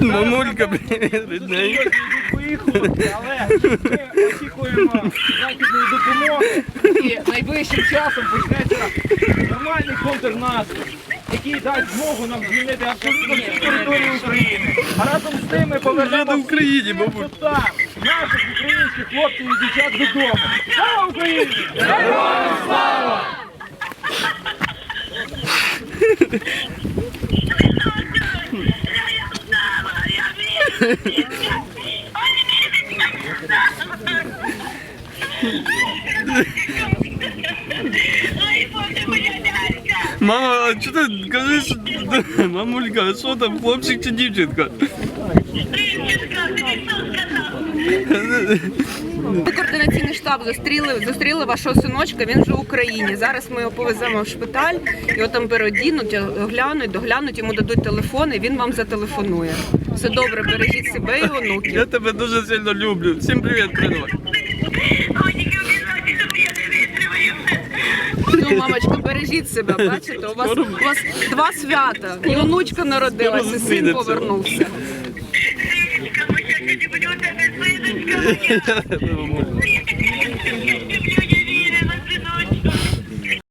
Мамулька, привіт, рідненька. Поїхали, але ми очікуємо західної допомоги і найближчим часом почнеться нормальний контрнаступ, який дасть змогу нам звільнити абсолютно всю територію України. А разом з тим ми повернемо в Україні, мабуть. наших українських хлопців і дівчат додому. Слава Україні! Героям слава! Мама, а що ти кажеш? Мамулька, що там, хлопчик чи дівчинка? Координаційний штаб зустріли, зустріли вашого синочка. Він вже в Україні. Зараз ми його повеземо в шпиталь, його там переодінуть, оглянуть, доглянуть, йому дадуть телефон, і він вам зателефонує. Все добре, бережіть себе і онуків. Я тебе дуже сильно люблю. Всім привіт, передавай. Ну, мамочка, бережіть себе. Бачите, у вас, у вас два свята. І онучка народилася, і син зустрінеться. повернувся. Мамулька.